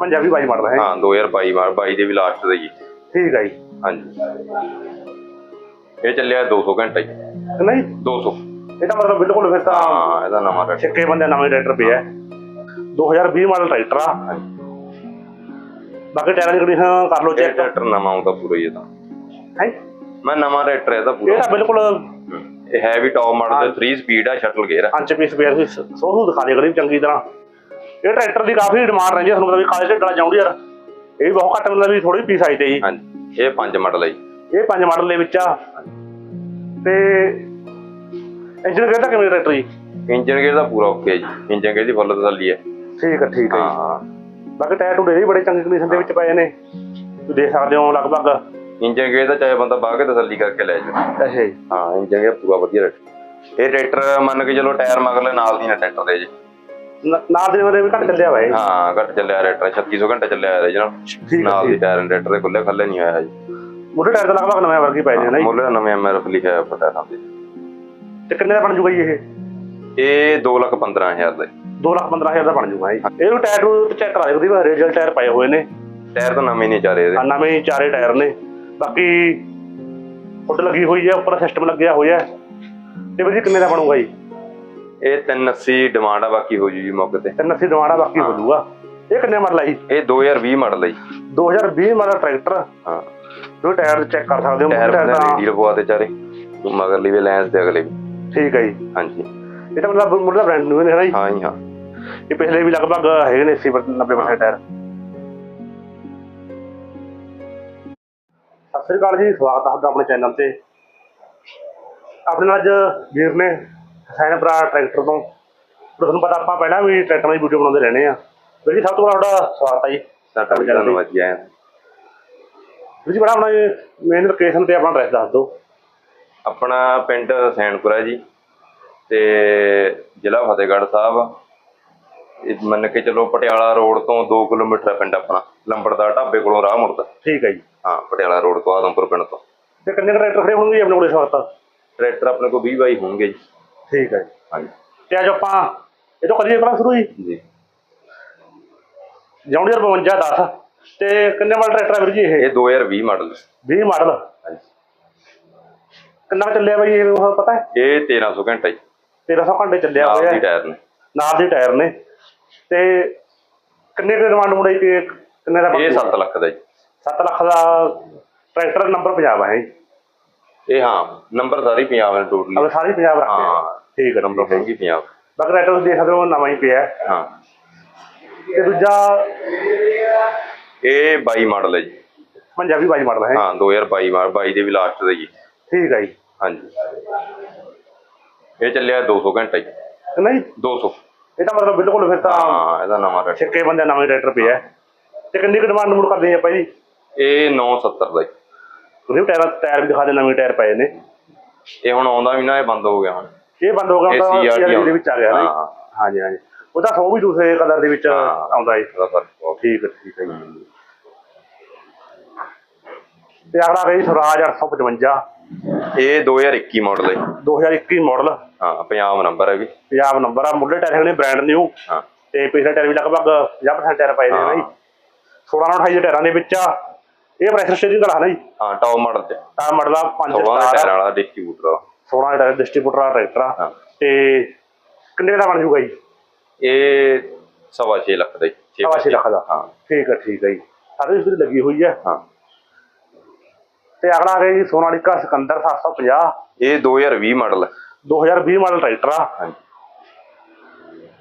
ਪੰਜਾਬੀ ਬਾਈ model ਹੈ। ਹਾਂ 2022 ਮਾਰ 22 ਦੇ ਵੀ ਲਾਸਟ ਦਾ ਜੀ। ਠੀਕ ਹੈ ਜੀ। ਹਾਂਜੀ। ਇਹ ਚੱਲਿਆ 200 ਘੰਟਾ ਜੀ। ਨਹੀਂ 200 ਇਹਦਾ ਮਤਲਬ ਬਿਲਕੁਲ ਫਿਰ ਤਾਂ ਹਾਂ ਇਹਦਾ ਨਵਾਂ ਰੇਟ ਛੱਕੇ ਬੰਦੇ ਨਵੇਂ ਟਰੈਕਟਰ ਪਿਆ। ਹੈ। 2020 ਮਾਡਲ ਟਰੈਕਟਰ ਆ। ਬਾਕੀ ਟਾਇਰਾਂ ਦੀ ਕੰਡੀਸ਼ਨ ਕਰ ਲਓ ਇਹ ਚੈੱਕ ਟਰੈਕਟਰ ਨਵਾਂ ਆਉਂਦਾ ਪੂਰਾ ਹੀ ਇਹ ਤਾਂ। ਹੈ ਮੈਂ ਨਵਾਂ ਟਰੈਕਟਰ ਇਹਦਾ ਇਹ ਪੂਰਾ। ਤਾਂ ਬਿਲਕੁਲ ਹੂੰ। ਇਹ ਹੈ ਵੀ ਟੌਪ ਮਾਡਲ 3 ਸਪੀਡ ਆ ਸ਼ਟਲ ਗੇਅਰ ਆ। ਪੰਜ ਪੀਸ ਪਿਆ ਸੀ। ਸੋਹੂ ਦਿਖਾ ਦੇ ਕਰੀ ਚੰਗੀ ਤਰ੍ਹਾਂ। ਇਹ ਟਰੈਕਟਰ ਦੀ ਕਾਫੀ ਡਿਮਾਂਡ ਰਹਿੰਦੀ ਹੈ ਤੁਹਾਨੂੰ ਪਤਾ ਵੀ ਕਾਲੇ ਢੇਡਾਂ ਚਾਹੁੰਦੀ ਯਾਰ। ਇਹ ਵੀ ਬਹੁਤ ਘੱਟ ਮਿਲਦਾ ਵੀ ਥੋੜੀ ਪੀਸ ਆਈ ਤੇ ਜੀ। ਹਾਂਜੀ ਇਹ ਪੰਜ ਮਾਡਲ ਹੈ ਜੀ। ਇਹ ਪੰਜ ਮਾਡਲ ਦੇ ਵਿੱਚ ਆ। ਤੇ ਇੰਜਨ ਕਿਹਦਾ ਕਿਵੇਂ ਟਰੈਕਟਰ ਜੀ? ਇੰਜਨ ਗੇਅਰ ਦਾ ਪੂਰਾ ਓਕੇ ਜੀ। ਇੰਜਨ ਗੇਅਰ ਦੀ ਫੁੱਲ ਤਸੱਲੀ ਹੈ ਠੀਕ ਹੈ ਠੀਕ ਹੈ ਹਾਂ। ਜੀ ਬਾਕੀ ਟਾਇਰ ਟੂਡੇ ਵੀ ਬੜੇ ਚੰਗੀ ਕੰਡੀਸ਼ਨ ਦੇ ਵਿੱਚ ਪਏ ਨੇ। ਤੁਸੀਂ ਦੇਖ ਸਕਦੇ ਹੋ ਲਗਭਗ। ਇੰਜਨ ਗੇਅਰ ਦਾ ਚਾਹੇ ਬੰਦਾ ਬਾਹ ਕੇ ਤਸੱਲੀ ਕਰਕੇ ਲੈ ਜਾਵੇ। ਅੱਛਾ ਜੀ। ਹਾਂ ਇੰਜਨ ਗੇਅਰ ਪੂਰਾ ਵਧੀਆ ਰੇਟ ਇਹ ਟਰੈਕਟਰ ਮੰਨ ਕੇ ਚਲੋ ਟਾਇਰ ਮਗਰਲੇ ਨਾਲ ਦੀ ਨਾ ਟਰੈਕਟਰ ਦੇ ਜੀ। ਨਾਲ ਦੇ ਵਾਲੇ ਵੀ ਘੱਟ ਚੱਲਿਆ ਵਾ ਇਹ ਹਾਂ ਘੱਟ ਚੱਲਿਆ ਟਰੈਕਟਰ 3600 ਘੰਟਾ ਚੱਲਿਆ ਹੈ ਨਾਲ ਦੀ। ਟਾਇਰ ਟਰੈਕਟਰ ਦੇ ਖੁੱਲੇ ਖੱਲੇ ਨਹੀਂ ਹੋਇਆ ਜੀ। ਮੋਟੇ ਟਾਇਰ ਦਾ ਲਗਭਗ ਨਵੇਂ ਵਰਗੀ ਨੇ ਨਾ ਜੀ ਦਾ ਨਵੇਂ ਐਮਆਰਐਫ ਲਿਖਿਆ ਹੋਇਆ ਪਤਾ ਨਾ ਤੇ। ਕਿੰਨੇ ਦਾ ਬਣ ਜੂਗਾ ਜੀ ਇਹ? ਇਹ 215000 ਦਾ। ਜੀ। 2 ਲੱਖ 15000 ਦਾ ਬਣ ਜੂਗਾ ਜੀ। ਇਹਨੂੰ ਟਾਇਰ ਨੂੰ ਚੈੱਕ ਕਰਾ ਦਿਓ ਉਹਦੀ ਰੇਜਲ ਟਾਇਰ ਪਏ ਹੋਏ ਨੇ। ਟਾਇਰ ਤਾਂ ਨਵੇਂ ਨਹੀਂ ਚਾਰੇ ਇਹਦੇ ਨਵੇਂ ਹੀ ਚਾਰੇ ਟਾਇਰ ਨੇ। ਬਾਕੀ ਫੁੱਟ ਲੱਗੀ ਹੋਈ ਹੈ ਉੱਪਰ ਸਿਸਟਮ ਲੱਗਿਆ ਹੋਇਆ। ਹੈ। ਤੇ ਜੀ ਕਿੰਨੇ ਦਾ ਬਣੂਗਾ ਜੀ? ਇਹ 380 ਡਿਮਾਂਡ ਆ ਬਾਕੀ ਹੋ ਜੂ ਜੀ ਮੌਕੇ ਤੇ। ਤੇ ਨੱਸੀ ਦਵਾਣਾ ਬਾਕੀ ਹੋ ਜੂਗਾ। ਇਹ ਕਿੰਨੇ ਮਾਡਲ ਜੀ? ਇਹ 2020 ਮਾਡਲ ਜੀ। 2020 ਮਾਡਲ ਟਰੈਕਟਰ। ਹਾਂ। ਦੋ ਟਾਇਰ ਚੈੱਕ ਕਰ ਸਕਦੇ ਹੋ ਟਾਇਰ ਤਾਂ ਡੀਲ ਪਵਾ ਤੇ ਚਾਰੇ। ਮਗਰਲੀ ਵੀ ਲੈਂਸ ਤੇ ਅਗਲੇ ਵੀ। ਠੀਕ ਹੈ ਜੀ। ਹਾਂਜੀ। ਇਹ ਤਾਂ ਮਤਲਬ ਮੁੱਢਲਾ ਬ੍ਰਾਂਡ ਨੇ ਹੈ ਨਾ ਜੀ? ਹਾਂ ਜੀ ਹਾਂ। ਇਹ ਪਿਛਲੇ ਵੀ ਲਗਭਗ ਹੈਗੇ ਨੇ 80 90% ਟਾਇਰ। ਸਤਿ ਸ੍ਰੀ ਅਕਾਲ ਜੀ ਸਵਾਗਤ ਹੈ ਤੁਹਾਡਾ ਆਪਣੇ ਚੈਨਲ ਤੇ। ਆਪਣੇ ਨਾਲ ਅੱਜ ਵੀਰ ਨੇ ਹਸੈਨ ਭਰਾ ਟਰੈਕਟਰ ਤੋਂ। ਤੁਹਾਨੂੰ ਪਤਾ ਆਪਾਂ ਪਹਿਲਾਂ ਵੀ ਟਰੈਕਟਰਾਂ ਦੀ ਵੀਡੀਓ ਬਣਾਉਂਦੇ ਰਹਿੰਦੇ ਆ। ਵੀਰ ਜੀ ਸਭ ਤੋਂ ਪਹਿਲਾਂ ਤੁਹਾਡਾ ਸਵਾਗਤ ਹੈ ਜੀ। ਸਾਡਾ ਵੀ ਧੰਨਵਾਦ ਜੀ। ਆਇਆਂ ਵੀਰ ਜੀ ਬੜਾ ਆਪਣਾ ਮੇਨ ਲੋਕੇਸ਼ਨ ਤੇ ਆਪਣਾ ਐਡਰੈਸ ਦੱਸ ਦਿਓ। ਆਪਣਾ ਪਿੰਡ ਹਸੈਨਪੁਰਾ ਜੀ ਤੇ ਜ਼ਿਲ੍ਹਾ ਫਤਿਹਗੜ੍ਹ ਸਾਹਿਬ। ਇਹ ਮੰਨ ਕੇ ਚੱਲੋ ਪਟਿਆਲਾ ਰੋਡ ਤੋਂ 2 ਕਿਲੋਮੀਟਰ ਹੈ ਪਿੰਡ ਆਪਣਾ। ਲੰਬੜਦਾਰ ਢਾਬੇ ਕੋਲੋਂ ਰਾਹ ਮੁੜਦਾ। ਠੀਕ ਹੈ ਜੀ। ਹਾਂ ਪਟਿਆਲਾ ਰੋਡ ਤੋਂ ਆਦਮਪੁਰ ਪਿੰਡ ਤੋਂ। ਤੇ ਕਿੰਨੇ ਕੁ ਟਰੈਕਟਰ ਖੜੇ ਹੋਣਗੇ ਜੀ ਆਪਣੇ ਕੋਲ ਇਸ ਵਕਤ ਟਰੈਕਟਰ ਆਪਣੇ ਕੋਲ 20 ਬਾਈ ਹੋਣਗੇ ਜੀ। ਠੀਕ ਹੈ ਜੀ। ਹਾਂਜੀ। ਤੇ ਅੱਜ ਆਪਾਂ ਇਹ ਤੋਂ ਕਰੀਏ ਕਰਾਂ ਸ਼ੁਰੂ ਜੀ। ਜੀ ਜੌਂਡੀਅਰ 52 10 ਤੇ ਕਿੰਨੇ ਵਾਲਾ ਟਰੈਕਟਰ ਵੀਰ ਜੀ ਇਹ? ਇਹ 2020 ਮਾਡਲ 20 ਮਾਡਲ ਹਾਂਜੀ। ਕਿੰਨਾ ਕੁ ਚੱਲਿਆ ਬਾਈ ਇਹ ਉਹ ਪਤਾ ਹੈ? ਇਹ 1300 ਘੰਟਾ ਜੀ। 1300 ਘੰਟੇ ਚੱਲਿਆ ਹੋਇਆ ਦੀ ਹੈ। ਟਾਇਰ ਨੇ। ਨਾਲ ਦੇ ਟਾਇਰ ਨੇ। ਤੇ ਕਿੰਨੇ ਕੁ ਡਿਮਾਂਡ ਮੁੰਡੇ ਕਿ ਕਿੰਨੇ ਦਾ ਇਹ 7 ਲੱਖ ਦਾ ਜੀ। 7 ਲੱਖ ਦਾ ਟਰੈਕਟਰ ਨੰਬਰ ਪੰਜਾਬ ਹੈ ਜੀ ਇਹ ਹਾਂ ਨੰਬਰ ਸਾਰੀ ਪੰਜਾਬ ਨੇ ਟੋਟਲੀ ਅਬ ਸਾਰੀ ਪੰਜਾਬ ਰੱਖਦੇ ਹਾਂ। ਠੀਕ ਹੈ ਨੰਬਰ ਹੋਊਗੀ ਪੰਜਾਬ। ਬਾਕੀ ਟਰੈਕਟਰ ਤੁਸੀਂ ਦੇਖ ਸਕਦੇ ਹੋ ਨਵਾਂ ਹੀ ਪਿਆ ਹੈ। ਹਾਂ। ਤੇ ਦੂਜਾ? ਇਹ 22 ਮਾਡਲ ਹੈ ਜੀ। ਪੰਜਾਬੀ ਬਾਈ ਮਾਡਲ ਹੈ। ਹਾਂ 2022 ਮਾਡਲ 22 ਦੇ ਵੀ ਲਾਸਟ ਦਾ ਜੀ। ਠੀਕ ਹੈ ਜੀ। ਹਾਂਜੀ। ਇਹ ਚੱਲਿਆ 200 ਘੰਟਾ ਜੀ। ਜੀ? 200 ਇਹ ਤਾਂ ਮਤਲਬ ਬਿਲਕੁਲ ਫਿਰ ਤਾਂ ਹਾਂ ਇਹਦਾ ਨਵਾਂ ਰੇਟ ਛੱਕੇ ਬੰਦੇ ਨਵੇਂ ਟਰੈਕਟਰ ਪਿਆ ਹੈ। ਤੇ ਕਿੰਨੀ ਕੁ ਡਿਮਾਂਡ ਮੁੜ ਕਰਦੇ ਆਪਾਂ ਜੀ? ਇਹ 970 ਦਾ ਜੀ। ਤੁਸੀਂ ਟਾਇਰ ਟਾਇਰ ਵੀ ਦਿਖਾ ਦੇ ਨਵੇਂ ਟਾਇਰ ਪਏ ਨੇ। ਇਹ ਹੁਣ ਆਉਂਦਾ ਵੀ ਨਾ ਇਹ ਬੰਦ ਹੋ ਗਿਆ ਹੁਣ। ਇਹ ਬੰਦ ਹੋ ਗਿਆ ਤਾਂ CRT ਦੇ ਵਿੱਚ ਆ ਗਿਆ ਨਾ। ਹਾਂਜੀ ਹਾਂਜੀ। ਉਹ ਤਾਂ ਸੋ ਵੀ ਦੂਸਰੇ ਕਲਰ ਦੇ ਵਿੱਚ। ਆਉਂਦਾ ਹੈ। ਠੀਕ ਹੈ ਠੀਕ ਹੈ ਜੀ। ਤੇ ਅਗਲਾ ਹੈ ਜੀ ਸਵਰਾਜ 855 ਇਹ 2021 ਮਾਡਲ ਹੈ। ਜੀ। 2021 ਮਾਡਲ ਹਾਂ ਪੰਜਾਬ ਨੰਬਰ ਹੈ ਵੀ। ਪੰਜਾਬ ਨੰਬਰ ਆ ਮੁੱਢਲੇ ਟਾਇਰ ਨੇ ਬ੍ਰਾਂਡ ਨਿਊ ਹਾਂ। ਤੇ ਪਿਛਲੇ ਟਾਇਰ ਵੀ ਲਗਭਗ 50% ਟਾਇਰ ਪਏ ਨੇ ਨਾ ਜੀ 16 ਨਾਲ 28 ਦੇ ਟਾਇਰਾਂ ਦੇ ਵਿੱਚ ਆ। ਇਹ ਪ੍ਰੈਸ਼ਰ ਸਟੀਅਰਿੰਗ ਵਾਲਾ ਹੈ ਨਾ ਜੀ? ਹਾਂ ਟੌਪ ਮਾਡਲ ਤੇ। ਤਾਂ ਮਾਡਲ ਆ 5 16 ਦੇ ਸਟਾਰ ਆ, ਵਾਲਾ ਡਿਸਟ੍ਰੀਬਿਊਟਰ 16 ਦਾ ਟਾਇਰ ਡਿਸਟ੍ਰੀਬਿਊਟਰ ਆ ਟਰੈਕਟਰ ਆ। ਹਾਂ। ਤੇ ਕਿੰਨੇ ਦਾ ਬਣ ਜੂਗਾ ਜੀ? ਇਹ ਸਵਾ ਛੇ ਲੱਖ ਦਾ ਜੀ ਸਵਾ ਛੇ ਲੱਖ ਦਾ। ਹਾਂ। ਠੀਕ ਹੈ ਠੀਕ ਹੈ ਜੀ। ਸਾਰੇ ਇਸ ਲੱਗੀ ਹੋਈ ਹੈ ਹਾਂ। ਤੇ ਅਗਲਾ ਆ ਗਿਆ ਜੀ ਸੋਨਾਲੀਕਾ ਸਿਕੰਦਰ 750 ਇਹ 2020 ਮਾਡਲ। ਹੈ 2020 ਮਾਡਲ ਟਰੈਕਟਰ ਆ। ਹਾਂਜੀ।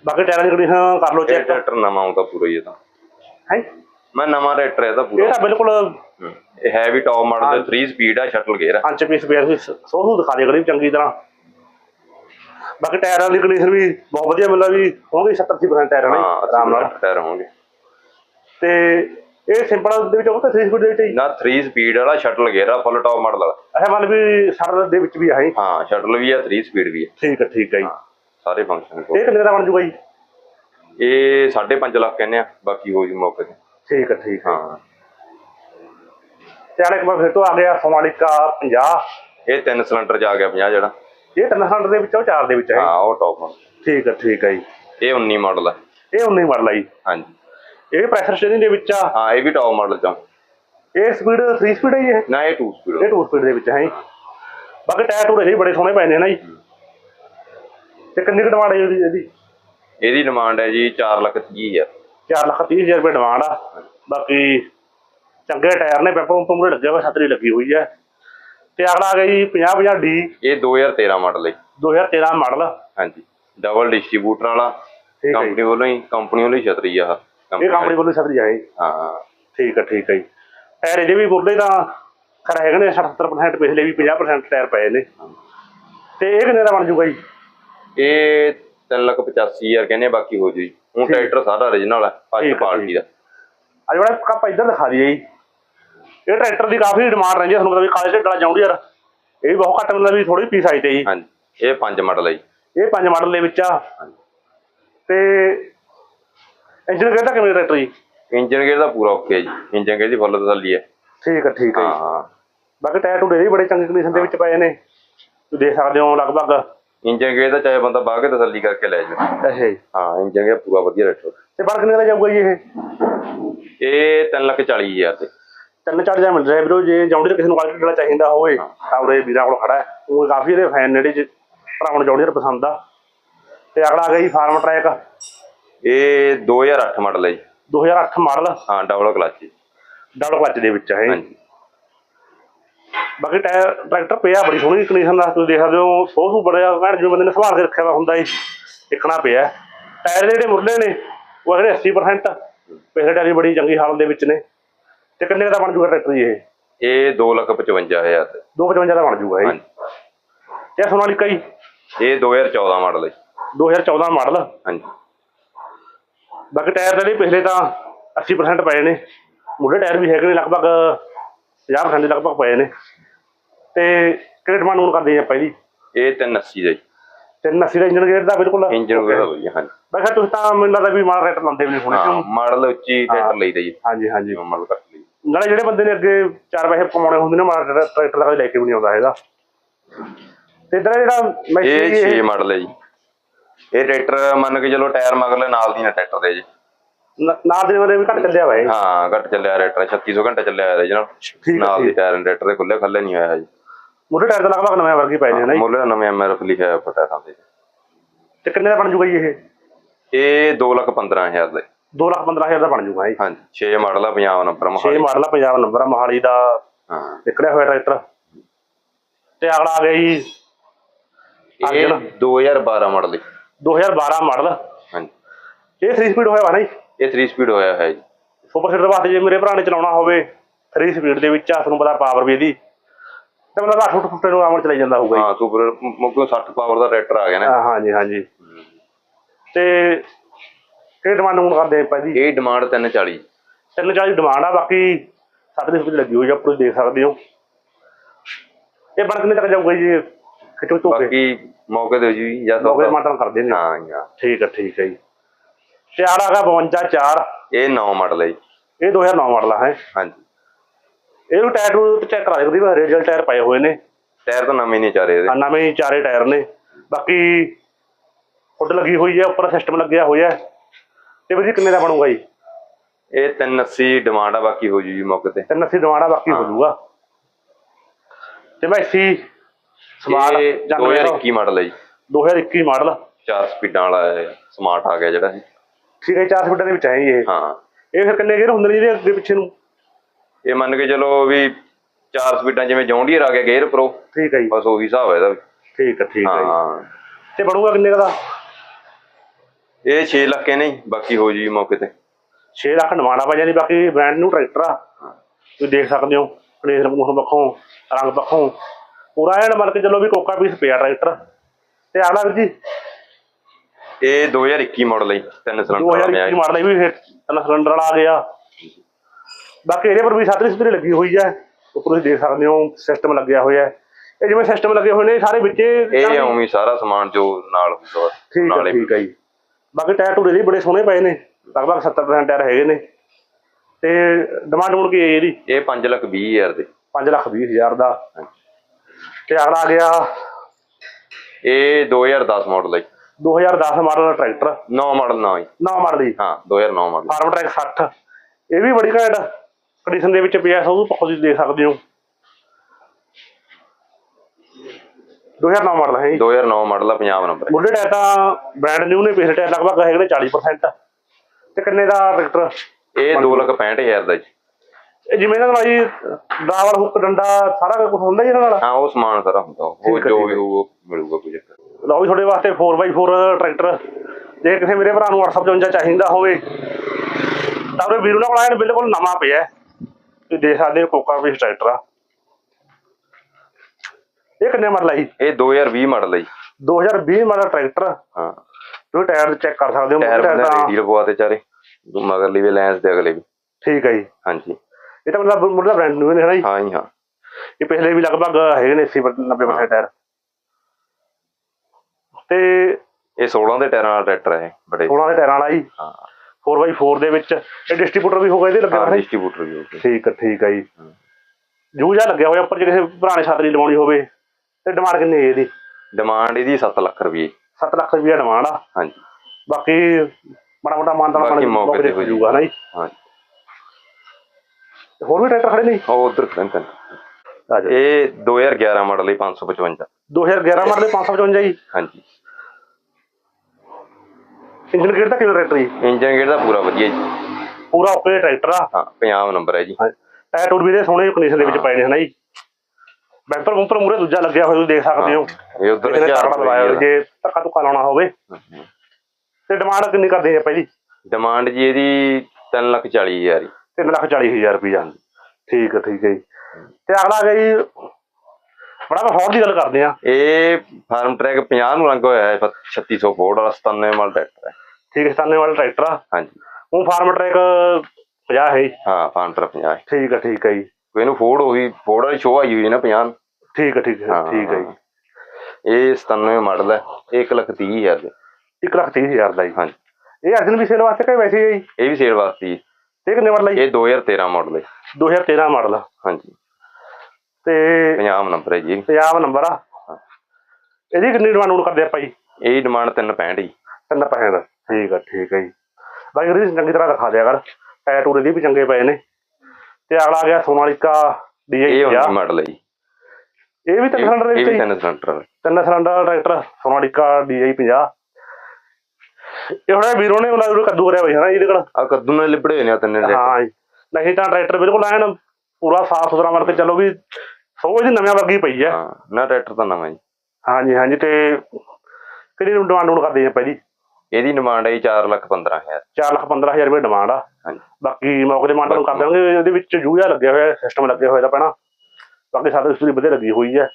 ਬਾਕੀ ਟਾਇਰਾਂ ਦੀ ਕੰਡੀਸ਼ਨ ਕਰ ਲਓ ਇਹ ਚੈੱਕ ਟਰੈਕਟਰ ਨਵਾਂ ਆਉਂਦਾ ਪੂਰਾ ਹੀ ਇਹ ਤਾਂ। ਹੈ? ਮੈਂ ਨਵਾਂ ਟਰੈਕਟਰ ਹੈ ਇਹਦਾ ਇਹ ਪੂਰਾ। ਤਾਂ ਬਿਲਕੁਲ। ਇਹ ਹੈ ਵੀ ਟੌਪ ਮਾਡਲ 3 ਸਪੀਡ ਆ ਸ਼ਟਲ ਗੇਅਰ ਪੰਜ ਪੀਸ ਪਿਆ ਸੀ। ਸੋਹੂ ਦਿਖਾ ਦੇ ਕਰੀ ਚੰਗੀ ਤਰ੍ਹਾਂ। ਬਾਕੀ ਟਾਇਰਾਂ ਦੀ ਕੰਡੀਸ਼ਨ ਵੀ ਬਹੁਤ ਵਧੀਆ ਮਿਲਦਾ ਵੀ ਹੋਣਗੇ 70% ਟਾਇਰ ਨੇ ਆਰਾਮ ਨਾਲ। ਟਾਇਰ ਹੋਣਗੇ। ਤੇ ਇਹ ਸਿੰਪਲ ਦੇ ਵਿੱਚ ਹੋਊਗਾ 3 ਸਪੀਡ ਦੇ ਵਿੱਚ? ਨਾ 3 ਸਪੀਡ ਵਾਲਾ ਸ਼ਟਲ ਗੇਅਰ ਆ ਫੁੱਲ ਟੌਪ ਮਾਡਲ ਵਾਲਾ। ਅੱਛਾ ਮਤਲਬ ਵੀ ਸਰਦ ਦੇ ਵਿੱਚ ਵੀ ਹੈ ਹਾਂ ਸ਼ਟਲ ਵੀ ਆ 3 ਸਪੀਡ ਵੀ ਆ। ਠੀਕ ਹੈ ਠੀਕ ਹੈ ਜੀ। ਸਾਰੇ ਫੰਕਸ਼ਨ ਕੋ ਇਹ ਕਿੰਨੇ ਦਾ ਬਣ ਜੂਗਾ ਜੀ? ਇਹ 5.5 ਲੱਖ ਕਹਿੰਦੇ ਆ ਬਾਕੀ ਹੋ ਜੂ ਮੌਕੇ ਤੇ। ਠੀਕ ਹੈ ਠੀਕ ਹੈ ਹਾਂ ਤੇ ਆਲੇ ਇੱਕ ਵਾਰ ਫਿਰ ਤੋਂ ਆ ਗਿਆ ਸੋਨਾਲੀਕਾ 50 ਇਹ ਤਿੰਨ ਸਿਲੰਡਰ ਆ ਗਿਆ 50 ਜਿਹੜਾ। ਇਹ ਤਿੰਨ ਹੰਡ ਦੇ ਵਿੱਚ ਚਾਰ ਦੇ ਵਿੱਚ ਹੈ। ਹਾਂ ਉਹ ਟੌਪ ਠੀਕ ਹੈ ਠੀਕ ਹੈ ਜੀ। ਇਹ 19 ਮਾਡਲ ਹੈ ਇਹ 19 ਮਾਡਲ ਹੈ ਜੀ। ਹਾਂਜੀ। ਇਹ ਵੀ ਪ੍ਰੈਸ਼ਰ ਸਟੀਅਰਿੰਗ ਦੇ ਵਿੱਚ ਆ। ਹਾਂ ਇਹ ਵੀ ਟੌਪ ਮਾਡਲ ਚ ਆ। ਇਹ ਸਪੀਡ 3 ਸਪੀਡ ਹੈ ਜੀ ਇਹ। ਨਾ ਇਹ 2 ਸਪੀਡ ਇਹ 2 ਸਪੀਡ ਦੇ ਵਿੱਚ ਹੈ ਜੀ। ਬਾਕੀ ਟਾਇਰ ਟੂਰ ਇਹਦੇ ਬੜੇ ਸੋਹਣੇ ਪਏ ਨੇ ਨਾ ਜੀ। ਤੇ ਕਿੰਨੀ ਕੁ ਡਿਮਾਂਡ ਹੈ ਜੀ ਇਹਦੀ? ਇਹਦੀ ਡਿਮਾਂਡ ਹੈ ਜੀ 4 ਲੱਖ 30 ਹਜ਼ਾਰ। 4 ਲੱਖ 30 ਹਜ਼ਾਰ ਰੁਪਏ ਡਿਮਾਂਡ ਆ। ਬਾਕੀ ਚੰਗੇ ਟਾਇਰ ਨੇ ਪੈਪੋਂ ਪੰਪਰੇ ਲੱਗੇ ਹੋਏ ਛਤਰੀ ਲੱਗੀ ਹੋਈ ਹੈ ਤੇ ਅਗਲਾ ਆ ਗਿਆ ਜੀ 50 50 ਡੀ। ਇਹ 2013 ਮਾਡਲ ਹੈ ਜੀ। 2013 ਮਾਡਲ ਹਾਂਜੀ। ਡਬਲ ਡਿਸਟ੍ਰੀਬਿਊਟਰ ਵਾਲਾ। ਕੰਪਨੀ ਵੱਲੋਂ ਹੀ ਕੰਪਨੀ ਵੱਲੋਂ ਹੀ ਛਤਰੀ ਆ ਇਹ ਕੰਪਨੀ ਵੱਲੋਂ ਛਤਰੀ ਆਏ ਹਾਂ ਠੀਕ ਹੈ ਠੀਕ ਹੈ ਜੀ। ਟਾਇਰ ਇਹਦੇ ਵੀ ਮੁਰਲੇ ਤਾਂ ਖਰਾ ਹੈਗੇ ਨੇ 60 70% ਪਿਛਲੇ ਵੀ 50% ਟਾਇਰ ਪਏ ਨੇ। ਤੇ ਇਹ ਕਿੰਨੇ ਦਾ ਬਣ ਜੂਗਾ ਜੀ? ਇਹ 3 ਲੱਖ 85 ਹਜ਼ਾਰ ਕਹਿੰਦੇ ਆ, ਬਾਕੀ ਹੋ ਜੂ ਜੀ। ਹੁਣ। ਟਰੈਕਟਰ ਸਾਰਾ origignal ਹੈ ਠੀਕ ਫਸਟ ਹੈ, ਪਾਰਟੀ ਦਾ। ਅੱਜ ਬੜਾ ਕੱਪ ਇੱਧਰ ਦਿਖਾ ਦਈਏ ਜੀ। ਇਹ ਟਰੈਕਟਰ ਦੀ ਕਾਫੀ ਡਿਮਾਂਡ ਰਹਿੰਦੀ ਹੈ ਤੁਹਾਨੂੰ ਪਤਾ ਵੀ ਕਾਲੇ ਢੇਡਾਂ ਚਾਹੁੰਦੀ ਯਾਰ। ਇਹ ਵੀ ਬਹੁਤ ਘੱਟ ਮਿਲਦਾ ਵੀ ਥੋੜੀ ਪੀਸ ਆਈ ਤੇ ਜੀ। ਹਾਂਜੀ ਇਹ 5 ਮਾਡਲ ਹੈ ਜੀ। ਇਹ ਪੰਜ ਮਾਡਲ ਦੇ ਵਿੱਚ ਆ। ਤੇ ਇੰਜਨ ਕਿਹਦਾ ਕਿਵੇਂ ਟਰੈਕਟਰ ਜੀ? ਇੰਜਨ ਗੇਅਰ ਦਾ ਪੂਰਾ ਓਕੇ ਜੀ। ਇੰਜਨ ਗੇਅਰ ਦੀ ਫੁੱਲ ਤਸੱਲੀ ਹੈ। ਠੀਕ ਹੈ ਠੀਕ ਹੈ ਹਾਂ ਜੀ। ਹਾਂ ਬਾਕੀ ਟਾਇਰ ਟੂਡੇ ਵੀ ਬੜੇ ਚੰਗੇ ਕੰਡੀਸ਼ਨ ਦੇ ਵਿੱਚ ਪਏ ਨੇ। ਤੁਸੀਂ ਦੇਖ ਸਕਦੇ ਹੋ ਲਗਭਗ ਇੰਜਨ ਗੇਅਰ ਦਾ ਚਾਹੇ ਬੰਦਾ ਬਾਹ ਕੇ ਤਸੱਲੀ ਕਰਕੇ ਲੈ ਜਾਵੇ। ਅੱਛਾ ਜੀ। ਹਾਂ ਇੰਜਨ ਗੇਅਰ ਪੂਰਾ ਵਧੀਆ ਰੈਟਰੋ ਤੇ ਬਣ ਕਿੰਨੇ ਦਾ ਜਾਊਗਾ ਜੀ ਇਹ? ਇਹ 3 ਲੱਖ 40 ਹਜ਼ਾਰ ਤੇ ਤਿੰਨ ਚਾਰ ਜਾਂ ਮਿਲ ਰਿਹਾ ਵੀਰੋ ਜੇ ਜੌਂਡੀਅਰ ਕਿਸੇ ਨੂੰ ਕੁਆਲਿਟੀ ਵਾਲਾ ਚਾਹੀਦਾ ਹੋਵੇ ਤਾਂ ਉਰੇ ਵੀਰਾਂ ਕੋਲ ਖੜਾ ਹੈ। ਉਹ ਕਾਫੀ ਇਹਦੇ ਫੈਨ ਨੇੜੇ ਚ। ਭਰਾਵਾਂ ਨੂੰ ਜੌਂਡੀਅਰ ਪਸੰਦ ਆ। ਤੇ ਅਗਲਾ ਆ ਗਿਆ ਜੀ ਫਾਰਮ ਟਰੈਕ। ਇਹ 2008 ਮਾਡਲ ਹੈ ਜੀ। 2008 ਮਾਡਲ ਹਾਂ ਡਬਲ ਕਲਚ ਜੀ। ਡਬਲ ਕਲਚ ਦੇ ਵਿੱਚ ਹੈ ਹਾਂਜੀ। ਬਾਕੀ ਟਾਇਰ ਟਰੈਕਟਰ ਪਿਆ ਬੜੀ ਸੋਹਣੀ ਕੰਡੀਸ਼ਨ ਦਾ ਤੁਸੀਂ ਦੇਖ ਸਕਦੇ ਹੋ ਸੋਹ ਸੂ ਬੜਿਆ ਭੈਣ ਜਿਵੇਂ ਬੰਦੇ ਨੇ ਸੰਭਾਲ ਕੇ ਰੱਖਿਆ ਵਾ ਹੁੰਦਾ ਏ ਟਿਕਣਾ ਪਿਆ। ਟਾਇਰ ਦੇ ਜਿਹੜੇ ਮੁਰਲੇ ਨੇ ਉਹ ਹੈਗੇ 80% ਪਿਛਲੇ ਟਾਇਰ ਬੜੀ ਚੰਗੀ ਹਾਲਤ ਦੇ ਵਿੱਚ ਨੇ। ਤੇ ਕਿੰਨੇ ਦਾ ਬਣ ਜੂਗਾ ਟਰੈਕਟਰ ਜੀ ਇਹ? ਇਹ 2 ਲੱਖ 55 ਹਜ਼ਾਰ ਤੇ 255 ਦਾ ਬਣ ਜੂਗਾ ਇਹ। ਤੇ ਸੋਨਾਲੀਕਾ ਜੀ ਇਹ 2014 ਮਾਡਲ ਹੈ ਜੀ। 2014 ਮਾਡਲ। ਹਾਂਜੀ। ਬਾਕੀ ਟਾਇਰ ਦੇ ਪਿਛਲੇ ਤਾਂ 80% ਪਏ ਨੇ। ਮੁੱਢੇ ਟਾਇਰ ਵੀ ਹੈਗੇ ਨੇ ਲਗਭਗ 50% ਦੇ ਲਗਭਗ ਪਏ ਨੇ। ਤੇ ਕਿਹੜੇ ਡਿਮਾਂਡ ਨੂੰ ਕਰਦੇ ਆਪਾਂ ਇਹਦੀ ਇਹ 380 ਦਾ ਜੀ। ਤੇ 80 ਦਾ ਇੰਜਨ ਗੇਅਰ ਦਾ ਬਿਲਕੁਲ। ਇੰਜਨ ਵਗੈਰਾ ਵਧੀਆ ਹਾਂਜੀ। ਮੈਂ ਕਿਹਾ ਤੁਸੀਂ ਤਾਂ ਮੈਨੂੰ ਲੱਗਦਾ ਵੀ ਮਾੜਾ ਰੇਟ ਲਾਉਂਦੇ ਵੀ ਨਹੀਂ ਹੋਣੇ ਹਾਂ ਕਿਉਂ? ਮਾਡਲ ਉੱਚੀ ਟਰੈਕਟਰ ਲਈਦਾ ਜੀ। ਹਾਂਜੀ ਹਾਂਜੀ। ਮਾਡਲ ਘੱਟ ਲਈ। ਨਾਲੇ ਜਿਹੜੇ ਬੰਦੇ ਨੇ ਅੱਗੇ ਚਾਰ ਪੈਸੇ ਕਮਾਉਣੇ ਹੁੰਦੇ ਨੇ ਟਰੈ- ਟਰੈਕਟਰ ਦਾ ਲੈ ਕੇ ਵੀ ਨਹੀਂ ਆਉਂਦਾ ਹੈਗਾ। ਤੇ ਇਧਰ ਜਿਹੜਾ ਮੈਸੀ ਇਹ 6 ਮਾਡਲ ਹੈ ਜੀ। ਇਹ ਟਰੈਕਟਰ ਮੰਨ ਕੇ ਚਲੋ ਟਾਇਰ ਮਗਰਲੇ ਨਾਲ ਦੀ ਨਾ ਟਰੈਕਟਰ ਦੇ ਜੀ। ਨਾਲ ਦੇ ਬੰਦੇ ਵੀ ਘੱਟ ਚੱਲਿਆ ਵਾ ਇਹ। ਹਾਂ ਘੱਟ ਚੱਲਿਆ ਟਰੈਕਟਰ 3600 ਘੰਟਾ ਚੱਲਿਆ ਜੀ ਠੀਕ ਹੈ, ਨਾਲ ਦੀ। ਟਾਇਰ ਟਰੈਕਟਰ ਦੇ ਖੁੱਲੇ ਖੱਲੇ ਨਹੀਂ ਹੋਇਆ ਜੀ। ਮੁੱਢੇ ਟਾਇਰ ਦਾ ਲਗਭਗ ਨਵੇਂ ਵਰਗੀ ਪਏ ਨੇ ਨਾ ਜੀ। ਦਾ ਨਵੇਂ ਐਮਆਰਐਫ ਲਿਖਿਆ ਹੋਇਆ ਪਤਾ ਤਾਂ ਤੇ ਕਿੰਨੇ ਦਾ ਬਣ ਜੂਗਾ ਜੀ ਇਹ? ਇਹ 2 ਲੱਖ 15000 ਦਾ। ਜੀ। 2 ਲੱਖ 15000 ਦਾ ਬਣ ਜੂਗਾ ਇਹ। ਹਾਂਜੀ 6 ਮਾਡਲ ਆ 50 ਨੰਬਰ 6 ਮਹਾਲੀ ਮਾਡਲ ਆ ਪੰਜਾਬ ਨੰਬਰ ਮੋਹਾਲੀ ਦਾ ਹਾਂ। ਨਿਕਲਿਆ ਹੋਇਆ ਟਰੈਕਟਰ ਤੇ ਅਗਲਾ ਆ ਗਿਆ ਜੀ। ਇਹ ਅਰਜਨ। 2012 ਮਾਡਲ ਹੈ 2012 ਮਾਡਲ। ਹਾਂਜੀ ਇਹ 3 ਸਪੀਡ ਹੋਇਆ ਵਾ ਨਾ ਜੀ ਇਹ 3 ਸਪੀਡ ਹੋਇਆ ਹੈ ਜੀ। ਸੁਪਰ ਸੀਡਰ ਵਾਸਤੇ ਜੇ ਮੇਰੇ ਭਰਾ ਨੇ ਚਲਾਉਣਾ ਹੋਵੇ 3 ਸਪੀਡ ਦੇ ਵਿੱਚ ਆ ਤੁਹਾਨੂੰ ਪਤਾ ਪਾਵਰ ਵੀ ਇਹਦੀ। ਤੇ ਮਤਲਬ 8 ਫੁੱਟ ਫੁੱਟੇ ਨੂੰ ਆਮਣ ਚਲਾਈ ਜਾਂਦਾ ਹੋਊਗਾ ਜੀ। ਹਾਂ ਸੁਪਰ ਮੁੱਕੋ 60 ਪਾਵਰ ਦਾ ਟਰੈਕਟਰ ਆ ਗਿਆ ਨਾ। ਹਾਂ, ਹਾਂਜੀ ਹਾਂਜੀ। ਤੇ ਕਿਹੜੇ ਡਿਮਾਂਡ ਨੂੰ ਕਰਦੇ ਆਪਾਂ ਜੀ? ਇਹ ਡਿਮਾਂਡ 340 ਤਿੰਨ ਚਾਰ ਦੀ ਡਿਮਾਂਡ ਆ ਬਾਕੀ ਸੱਤ ਦੇ ਲੱਗੀ ਹੋਈ ਆ ਤੁਸੀਂ ਦੇਖ ਸਕਦੇ ਹੋ। ਇਹ ਬਣ ਕਿੰਨੇ ਤੱਕ ਜਾਊਗਾ ਜੀ? ਖਿੱਚੋ ਕੇ ਬਾਕੀ ਮੌਕੇ ਤੇ ਜੀ ਜਾਂ ਲੋਕੇ ਮਾਡਲ ਕਰਦੇ ਨੇ ਹਾਂ। ਜੀ, ਹਾਂ। ਠੀਕ ਹੈ ਠੀਕ ਹੈ ਜੀ। ਤੇ ਆੜਾ ਹੈਗਾ 52 4 ਇਹ 9 ਮਾਡਲ ਹੈ ਜੀ। ਇਹ 2009 ਮਾਡਲ ਆ ਹੈ। ਹਾਂਜੀ। ਇਹਨੂੰ ਟਾਇਰ ਨੂੰ ਚੈੱਕ ਕਰਾ ਦਿਓ ਕਿ ਰੇਡੀਅਲ ਟਾਇਰ ਪਏ ਹੋਏ ਨੇ। ਟਾਇਰ ਤਾਂ ਨਵੇਂ ਨਹੀਂ ਚਾਰੇ ਇਹਦੇ। ਆ ਨਵੇਂ ਹੀ ਚਾਰੇ ਟਾਇਰ ਨੇ। ਬਾਕੀ ਹੁੱਡ ਲੱਗੀ ਹੋਈ ਹੈ ਉੱਪਰ ਸਿਸਟਮ ਲੱਗਿਆ ਹੋਇਆ ਹੈ। ਤੇ ਜੀ ਕਿੰਨੇ ਦਾ ਬਣੂਗਾ ਜੀ? ਇਹ 380 ਡਿਮਾਂਡ ਆ ਬਾਕੀ ਹੋ ਜੂ ਜੀ ਮੌਕੇ ਤੇ। ਤਿੰਨ ਅੱਸੀ ਦਵਾਣਾ ਬਾਕੀ ਹੋ ਜਾਊਗਾ ਤੇ ਮੈਂ ਸੀ ਸਮਾਰਟ ਇਹ 2021 ਮਾਡਲ ਹੈ ਜੀ। 2021 ਮਾਡਲ ਚਾਰ ਸਪੀਡਾਂ ਵਾਲਾ ਸਮਾਰਟ ਆ ਗਿਆ ਜਿਹੜਾ ਇਹ। ਠੀਕ ਹੈ ਸਪੀਡਾਂ ਦੇ ਵਿੱਚ ਹੈ ਇਹ। ਹਾਂ। ਇਹ ਫਿਰ ਕਿੰਨੇ ਗੇਅਰ ਹੁੰਦੇ ਨੇ ਜਿਹਦੇ ਅੱਗੇ ਪਿੱਛੇ ਨੂੰ? ਇਹ ਮੰਨ ਕੇ ਚਲੋ ਵੀ ਚਾਰ ਸਪੀਡਾਂ ਜਿਵੇਂ ਜੌਂਡੀਅਰ ਆ ਗਿਆ ਗੇਅਰ ਪ੍ਰੋ ਠੀਕ ਹੈ ਜੀ। ਬਸ ਉਹੀ ਹਿਸਾਬ ਹੈ ਇਹਦਾ। ਠੀਕ ਹੈ ਠੀਕ ਹੈ ਹਾਂ। ਤੇ ਬਣੂਗਾ ਕਿੰਨੇ ਦਾ? ਇਹ 6 ਲੱਖ ਕਹਿੰਦੇ ਬਾਕੀ ਹੋ ਜੂ ਮੌਕੇ ਤੇ। 6 ਲੱਖ ਨਵਾਣਾ ਪੈ ਜਾਂਦੀ ਬਾਕੀ ਬ੍ਰਾਂਡ ਨੂੰ ਟਰੈਕਟਰ ਆ। ਤੁਸੀਂ ਦੇਖ ਸਕਦੇ ਹੋ ਕੰਡੀਸ਼ਨ ਮੂੰਹ ਪੱਖੋਂ ਰੰਗ ਪੱਖੋਂ। ਪੂਰਾ ਐਨ ਮੰਨ ਕੇ ਚੱਲੋ ਵੀ ਕੋਕਾ ਪੀਸ ਪਿਆ ਟਰੈਕਟਰ ਤੇ ਆਲਾ ਵੀਰ ਜੀ ਇਹ 2021 ਮਾਡਲ ਹੈ ਤਿੰਨ ਸਿਲੰਡਰ ਵਾਲਾ 2021 ਮਾਡਲ ਇਹ ਵੀ ਫਿਰ ਤਿੰਨ ਸਿਲੰਡਰ ਵਾਲਾ ਆ ਗਿਆ। ਬਾਕੀ ਇਹਦੇ ਪਰ ਵੀ ਸਾਤਰੀ ਸੁਤਰੀ ਲੱਗੀ ਹੋਈ ਹੈ ਉੱਪਰ ਤੁਸੀਂ ਦੇਖ ਸਕਦੇ ਹੋ ਸਿਸਟਮ ਲੱਗਿਆ ਹੋਇਆ। ਹੈ ਇਹ ਜਿਵੇਂ ਸਿਸਟਮ ਲੱਗੇ ਹੋਏ ਨੇ ਸਾਰੇ ਵਿੱਚੇ ਇਹ ਉਵੇਂ ਹੀ ਸਾਰਾ ਸਮਾਨ ਜੋ ਨਾਲ ਹੁੰਦਾ ਠੀਕ ਹੈ ਨਾਲੇ ਠੀਕ ਹੈ ਜੀ। ਬਾਕੀ ਟਾਇਰ ਟੂਰੇ ਵੀ ਬੜੇ ਸੋਹਣੇ ਪਏ ਨੇ ਲਗਭਗ 70% ਟਾਇਰ ਹੈਗੇ ਨੇ। ਤੇ ਡਿਮਾਂਡ ਹੁਣ ਕੀ ਹੈ ਇਹਦੀ? ਇਹ 5 ਲੱਖ 20 ਹਜ਼ਾਰ ਦੇ। 5 ਲੱਖ 20 ਹਜ਼ਾਰ ਦਾ। ਤੇ ਅਗਲਾ ਆ ਗਿਆ। ਇਹ 2010 ਮਾਡਲ ਹੈ। 2010 ਮਾਡਲ ਟਰੈਕਟਰ। 9 ਮਾਡਲ ਨਾ ਜੀ। ਨਵਾਂ ਮਾਡਲ ਜੀ। ਹਾਂ 2009 ਮਾਡਲ। ਫਾਰਮ ਟਰੈਕ 60 ਇਹ ਵੀ ਬੜੀ ਘੈਂਟ ਕੰਡੀਸ਼ਨ ਦੇ ਵਿੱਚ ਪਿਆ ਸਭ ਪੱਖੋਂ ਤੁਸੀਂ ਦੇਖ ਸਕਦੇ ਹੋ। 2009 ਮਾਡਲ ਹੈ ਜੀ 2009 ਮਾਡਲ ਆ ਪੰਜਾਬ ਨੰਬਰ ਮੁੱਢੇ ਟਾਇਰ ਤਾਂ ਬ੍ਰਾਂਡ ਨਿਊ ਨੇ ਪਿਛਲੇ ਟਾਇਰ ਲਗਭਗ ਹੈਗੇ ਨੇ 40% ਤੇ ਕਿੰਨੇ ਦਾ ਟਰੈਕਟਰ ਇਹ 265000 ਦਾ ਜੀ। ਇਹ ਜਿਵੇਂ ਇਹਨਾਂ ਨਾਲ ਜੀ ਡਰਾਵਲ ਹੁੱਕ ਡੰਡਾ ਸਾਰਾ ਕੁਝ ਹੁੰਦਾ ਜੀ ਇਹਨਾਂ ਨਾਲ? ਹਾਂ ਉਹ ਸਮਾਨ ਸਾਰਾ ਹੁੰਦਾ। ਉਹ ਹੈ, ਜੋ ਵੀ ਹੈ। ਹੋਊ ਮਿਲੂਗਾ ਨਹੀਂ। ਲਓ ਵੀ ਤੁਹਾਡੇ ਵਾਸਤੇ 4x4 ਟਰੈਕਟਰ ਜੇ ਕਿਸੇ ਮੇਰੇ ਭਰਾ ਨੂੰ 855 ਚਾਹੀਦਾ ਹੋਵੇ ਤਾਂ ਉਹ ਵੀਰੂ ਨਾਲ ਆਇਆ ਬਿਲਕੁਲ ਨਵਾਂ ਪਿਆ। ਤੁਸੀਂ ਦੇਖ ਸਕਦੇ ਹੋ ਕੋਕਾ ਪੀਸ ਟਰੈਕਟਰ ਆ। ਇਹ ਕਿੰਨੇ ਮਾਡਲ ਹੈ ਇਹ 2020 ਮਾਡਲ ਹੈ ਜੀ। 2020 ਮਾਡਲ ਟਰੈਕਟਰ ਹਾਂ। ਤੁਸੀਂ ਟਾਇਰ ਚੈੱਕ ਕਰ ਸਕਦੇ ਹੋ ਟਾਇਰ ਟਾਇਰ ਬੰਦਾ ਤਾਂ ਰੇਡੀ ਲਗਵਾਤੇ ਚਾਰੇ। ਮਗਰਲੀ ਵੀ ਲੈਂਸ ਤੇ ਅਗਲੇ ਵੀ। ਠੀਕ ਹੈ ਜੀ। ਹਾਂਜੀ। ਇਹ ਤਾਂ ਮਤਲਬ ਮੁੱਢਲਾ ਬ੍ਰਾਂਡ ਨਿਊ ਨੇ ਹੈ ਨਾ ਜੀ। ਹਾਂ ਜੀ ਹਾਂ। ਇਹ ਪਿਛਲੇ ਵੀ ਲਗਭਗ ਹੈਗੇ ਨੇ 80 90% ਟਾਇਰ। ਤੇ ਇਹ 16 ਦੇ ਟਾਇਰਾਂ ਵਾਲਾ ਟਰੈਕਟਰ ਹੈ ਬੜੇ 16 ਦੇ ਟਾਇਰਾਂ ਵਾਲਾ ਜੀ। ਹਾਂ। 4x4 ਦੇ ਵਿੱਚ ਇਹ ਡਿਸਟ੍ਰੀਬਿਊਟਰ ਵੀ ਹੋਗਾ ਇਹਦੇ ਲੱਗੇ ਹਾਂ ਹੋਏ ਨੇ। ਡਿਸਟ੍ਰੀਬਿਊਟਰ ਵੀ ਹੋਊਗਾ ਠੀਕ ਹੈ ਠੀਕ ਹੈ ਜੀ। ਜੂ ਜਾ ਲੱਗਿਆ ਹੋਇਆ ਉੱਪਰ ਜੇ ਕਿਸੇ ਪੁਰਾਣੇ ਛਾਤਰੀ ਲਵਾਉਣੀ ਹੋਵੇ ਤੇ ਡਿਮਾਂਡ ਕਿੰਨੀ ਹੈ ਇਹਦੀ? ਡਿਮਾਂਡ ਇਹਦੀ 7 ਲੱਖ ਰੁਪਏ। 7 ਲੱਖ ਰੁਪਏ ਡਿਮਾਂਡ ਆ। ਹਾਂਜੀ। ਬਾਕੀ ਮਾੜਾ ਮੋਟਾ ਮਾਨਤਾ ਬਾਕੀ ਮੌਕੇ ਤੇ ਹੋ ਜਾਊਗਾ ਨਾ ਜੀ ਹਾਂ। ਤੇ ਹੋਰ ਵੀ ਟਰੈਕਟਰ ਖੜੇ ਨੇ ਉਹ ਉਧਰ ਆ ਜਾਓ। ਇਹ 2011 ਮਾਡਲ ਹੈ 555 2011 ਮਾਡਲ 555 ਜੀ। ਹਾਂਜੀ। ਇੰਜਨ ਗੇਅਰ ਦਾ ਕਿਵੇਂ ਟਰੈਕਟਰ ਜੀ? ਇੰਜਨ ਗੇਅਰ ਦਾ ਪੂਰਾ ਵਧੀਆ ਜੀ। ਪੂਰਾ ਓਕੇ ਟਰੈਕਟਰ ਆ? ਹਾਂ ਪੰਜਾਬ ਨੰਬਰ ਹੈ ਜੀ। ਟਾਇਰ ਟੂਰ ਵੀ ਦੇ ਸੋਹਣੇ ਕੰਡੀਸ਼ਨ ਦੇ ਵਿੱਚ ਪਏ ਨੇ ਹਨਾ ਜੀ? ਬੈਂਪਰ ਬੁੰਪਰ ਮੂਰੇ ਦੂਜਾ ਲੱਗਿਆ ਹੋਇਆ ਤੁਸੀਂ ਦੇਖ ਸਕਦੇ ਹੋ। ਇਹ ਉਧਰ ਲਵਾਇਆ ਹੋਵੇ ਜੇ ਧੱਕਾ ਧੁੱਕਾ ਲਾਉਣਾ ਹੋਵੇ। ਤੇ ਡਿਮਾਂਡ ਕਿੰਨੀ ਕਰਦੇ ਆ ਪਹਿਲੀ ਡਿਮਾਂਡ ਜੀ ਇਹਦੀ 3 ਲੱਖ 40 ਹਜ਼ਾਰ ਜੀ। 3 ਲੱਖ 40 ਹਜ਼ਾਰ ਰੁਪਈਆ ਠੀਕ ਹੈ ਠੀਕ ਹੈ ਜੀ। ਤੇ ਅਗਲਾ ਜੀ ਬੜਾ ਮਹੌਲ ਦੀ ਗੱਲ ਕਰਦੇ ਆ ਇਹ ਫਾਰਮ ਟਰੈਕ 50 ਨੂੰ ਰੰਗ ਹੋਇਆ ਹੈ 3600 ਫੋਰਡ ਵਾਲਾ 97 ਮਾਡਲ ਟਰੈਕਟਰ ਹੈ। ਠੀਕ ਹੈ ਵਾਲਾ ਟਰੈਕਟਰ ਆ। ਹਾਂਜੀ। ਉਹ ਫਾਰਮ ਟਰੈਕ 50 ਹੈ। ਹਾਂ ਫਾਰਮ ਟਰੈਕ 50 ਹੈ। ਠੀਕ ਹੈ ਠੀਕ ਹੈ ਜੀ। ਇਹਨੂੰ ਫੋਰਡ ਉਹੀ ਫੋਰਡ ਵਾਲੀ ਸ਼ੋਅ ਆਈ ਹੋਈ ਹੈ ਨਾ 50 ਠੀਕ ਹੈ ਠੀਕ ਹੈ ਠੀਕ ਹੈ ਜੀ। ਇਹ 97 ਮਾਡਲ ਹੈ। 1 ਲੱਖ 30 ਹਜ਼ਾਰ ਦੇ। 1 ਲੱਖ 30 ਹਜ਼ਾਰ ਦਾ ਜੀ। ਹਾਂਜੀ। ਇਹ ਅਰਜਨ ਵੀ ਸੇਲ ਵਾਸਤੇ ਕਿ ਵੈਸੇ ਹੀ ਇਹ ਵੀ ਸੇਲ ਵਾਸਤੇ ਜੀ। ਇਹ ਕਿੰਨੇ ਮਾਡਲ ਹੈ ਇਹ 2013 ਮਾਡਲ ਹੈ। 2013 ਮਾਡਲ ਹਾਂਜੀ। ਤੇ ਪੰਜਾਬ ਨੰਬਰ ਹੈ ਜੀ। ਪੰਜਾਬ ਨੰਬਰ ਆ। ਇਹਦੀ ਕਿੰਨੀ ਡਿਮਾਂਡ ਨੂੰ ਕਰਦੇ ਆਪਾਂ ਜੀ ਇਹ ਡਿਮਾਂਡ 365 ਜੀ। ਤਿੰਨ ਪੈਸੇ ਦਾ ਠੀਕ ਹੈ ਠੀਕ ਹੈ ਜੀ। ਬਾਈ ਇਹਦੀ ਚੰਗੀ ਤਰ੍ਹਾਂ ਦਿਖਾ ਦਿਆ ਕਰ। ਟਾਇਰ ਟੂਰ ਇਹਦੀ ਵੀ ਚੰਗੇ ਪਏ ਨੇ। ਤੇ ਅਗਲਾ ਆ ਗਿਆ ਸੋਨਾਲੀਕਾ ਡੀਆਈ ਇਹ 19 50 ਮਾਡਲ ਹੈ ਜੀ। ਇਹ ਵੀ ਤਿੰਨ ਸਿਲੰਡਰ ਦੇ ਵਿੱਚ ਹੀ? ਤਿੰਨ ਸਿਲੰਡਰ ਤਿੰਨ ਸਿਲੰਡਰ ਟਰੈਕਟਰ ਸੋਨਾਲੀਕਾ ਡੀਆਈ 50 ਇਹ ਹੁਣ ਵੀਰੋ ਨੇ ਉਹਨਾਂ ਨੂੰ ਕੱਦੂ ਕਰਿਆ ਬਈ ਹਨਾ ਇਹਦੇ ਕੋਲ? ਆ ਕੱਦੂ ਨਾਲ ਲਿਬੜੇ ਹੋਏ ਨੇ ਤਿੰਨੇ। ਹਾਂ ਜੀ। ਨਹੀਂ ਤਾਂ ਟਰੈਕਟਰ ਬਿਲਕੁਲ ਐਨ ਪੂਰਾ ਸਾਫ਼ ਸੁਥਰਾ ਮੰਨ ਕੇ ਚੱਲੋ ਵੀ ਸੋ ਇਹਦੀ ਨਵਿਆਂ ਵਰਗੀ ਪਈ ਹੈ ਹਾਂ ਨਾ ਟਰੈਕਟਰ ਤਾਂ ਨਵਾਂ ਜੀ। ਹਾਂਜੀ ਹਾਂਜੀ ਤੇ ਕਿੰਨੀ ਨੂੰ ਡਿਮਾਂਡ ਨੂੰ ਕਰਦੇ ਆ ਪਹਿਲੀ ਇਹਦੀ ਡਿਮਾਂਡ ਹੈ ਜੀ 4 ਲੱਖ 15 ਹਜ਼ਾਰ। 4 ਲੱਖ 15000 ਰੁਪਏ ਡਿਮਾਂਡ ਆ। ਹਾਂਜੀ। ਬਾਕੀ ਮੌਕੇ ਦੇ ਮਾਡਲ ਨੂੰ ਕਰ ਦਾਂਗੇ ਇਹਦੇ ਵਿੱਚ ਜੂਆ ਲੱਗਿਆ ਹੋਇਆ ਸਿਸਟਮ ਲੱਗਿਆ ਹੋਇਆ ਦਾ ਪੈਣਾ। ਬਾਕੀ ਸਾਡੇ ਦੀ ਵਧੀਆ ਲੱਗੀ ਹੋਈ ਹੈ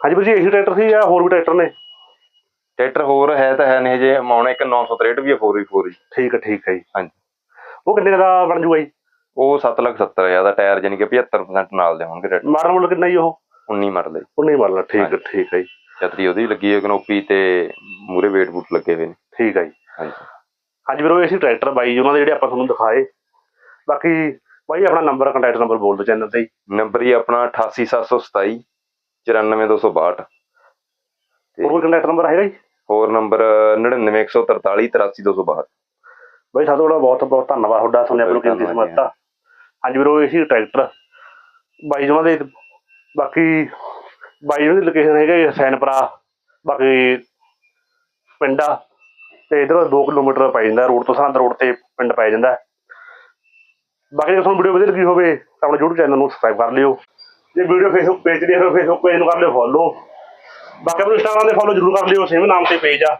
ਹਾਂਜੀ ਵੀਰ ਜੀ ਇਹੀ ਟਰੈਕਟਰ ਸੀ ਜਾਂ ਹੋਰ ਵੀ ਟਰੈਕਟਰ ਨੇ? ਟਰੈਕਟਰ ਹੋਰ ਹੈ ਤਾਂ ਹੈ ਨਹੀਂ ਜੇ ਮਾਉਣਾ ਇੱਕ 963 ਵੀ ਹੈ 4v4 ਜੀ ਠੀਕ ਹੈ ਠੀਕ ਹੈ ਜੀ। ਹਾਂਜੀ। ਉਹ ਕਿੰਨੇ ਦਾ ਬਣ ਜੂਗਾ ਜੀ? ਉਹ 7 ਲੱਖ 70 ਹਜ਼ਾਰ ਦਾ ਟਾਇਰ ਜਾਨੀ ਕਿ 75% ਨਾਲ ਦੇ ਹੋਣਗੇ ਮਾਡਲ ਮੁੱਲ ਕਿੰਨਾ ਜੀ ਉਹ? 19 ਮਾਡਲ ਹੈ ਜੀ। ਉਹ ਨਹੀਂ ਮਾਡਲ ਠੀਕ ਹੈ ਠੀਕ ਹੈ ਜੀ। ਛਤਰੀ ਉਹਦੀ ਲੱਗੀ ਹੈ ਕਨੋਪੀ ਤੇ ਮੂਰੇ ਵੇਟ ਬੂਟ ਲੱਗੇ ਹੋਏ ਨੇ। ਠੀਕ ਹੈ ਜੀ। ਹਾਂਜੀ। ਹਾਂਜੀ ਵੀਰੋ ਇਹ ਸੀ ਟਰੈਕਟਰ ਬਾਈ ਜੀ ਉਹਨਾਂ ਦੇ ਜਿਹੜੇ ਆਪਾਂ ਤੁਹਾਨੂੰ ਦਿਖਾਏ। ਬਾਕੀ ਬਾਈ ਆਪਣਾ ਨੰਬਰ ਕੰਟੈਕਟ ਨੰਬਰ ਬੋਲ ਦਿਓ ਚੈਨਲ ਤੇ ਜੀ। ਨੰਬਰ ਹੀ ਆਪਣਾ 88727 94262 ਹੋਰ ਕੋਈ ਕੰਟੈਕਟ ਨੰਬਰ ਹੈਗਾ ਜੀ? ਹੋਰ ਨੰਬਰ 99143 83262 ਬਾਈ ਸਾਡੇ ਬਹੁਤ ਬਹੁਤ ਧੰਨਵਾਦ ਤੁਹਾਡਾ ਸੁਣਿਆ ਆਪਣੀ ਕੀਮਤੀ ਧੰਨਵਾਦ ਸਮਰਤਾ ਹਾਂਜੀ ਵੀਰੋ ਇਹ ਸੀ ਟਰੈਕਟਰ ਬਾਈ ਜੀ ਦੇ ਬਾਕੀ ਬਾਈ ਜੀ ਦੀ ਲੋਕੇਸ਼ਨ ਹੈਗਾ ਜੀ ਹਸੈਨਪੁਰਾ ਬਾਕੀ ਪਿੰਡਾ ਤੇ ਇਧਰ 2 ਕਿਲੋਮੀਟਰ ਪੈ ਜਾਂਦਾ, ਰੋਡ ਤੋਂ ਸਰਹੰਦ ਰੋਡ ਤੇ ਪਿੰਡ ਪੈ ਜਾਂਦਾ। ਬਾਕੀ ਜੇ ਤੁਹਾਨੂੰ ਵੀਡੀਓ ਵਧੀਆ ਲੱਗੀ ਹੋਵੇ, ਤਾਂ ਆਪਣੇ YouTube ਚੈਨਲ ਨੂੰ ਸਬਸਕ੍ਰਾਈਬ ਕਰ ਲਿਓ। ਜੇ ਵੀਡੀਓ ਫੇਸਬੁੱਕ ਪੇਜ ਤੇ ਦੇਖ ਫੇਸਬੁੱਕ ਪੇਜ ਨੂੰ ਕਰ ਲਿਓ ਫੋਲੋ ਬਾਕੀ ਆਪਣੇ ਇੰਸਟਾਗ੍ਰਾਮ ਤੇ ਫੋਲੋ ਜ਼ਰੂਰ ਕਰ ਲਿਓ ਸੇਮ ਨਾਮ ਤੇ ਪੇਜ ਆ।